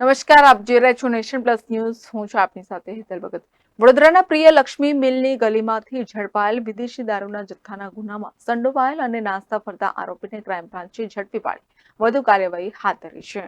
નમસ્કાર, આપ જોઈ રહ્યા છો નેશન પ્લસ ન્યૂઝ. હું છું આપની સાથે હેતલ ભગત. વડોદરાના પ્રિય લક્ષ્મી મિલની ગલીમાંથી ઝડપાયેલ વિદેશી દારૂના જથ્થાના ગુનામાં સંડોવાયેલ અને નાસ્તા ફરતા આરોપીને ક્રાઇમ બ્રાન્ચે ઝડપી પાડી. વધુ કાર્યવાહી હાથ ધરી છે.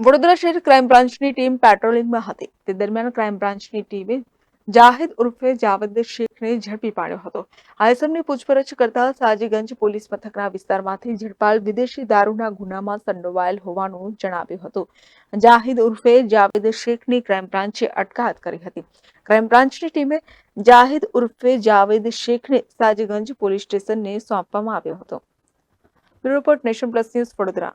વડોદરા શહેર ક્રાઇમ બ્રાન્ચની ટીમ પેટ્રોલિંગમાં હતી. તે દરમિયાન ક્રાઇમ બ્રાન્ચની ટીમે જાહિદ ઉર્ફે જાવેદ શેખને ઝડપી પાડ્યો હતો. આયસમની પૂછપરછ કરતા સાજીગંજ પોલીસ મથકના વિસ્તારમાંથી ઝડપાલ વિદેશી દારૂના ગુનામાં સંડોવાયેલ હોવાનું જણાવ્યું હતું. જાહિદ ઉર્ફે જાવેદ શેખની ક્રાઇમ બ્રાન્ચે અટકાયત કરી હતી. ક્રાઇમ બ્રાન્ચની ટીમે જાહિદ ઉર્ફે જાવેદ શેખને સાજીગંજ પોલીસ સ્ટેશનને સોંપવામાં આવ્યો હતો. Bureau nation plus news Vadodara.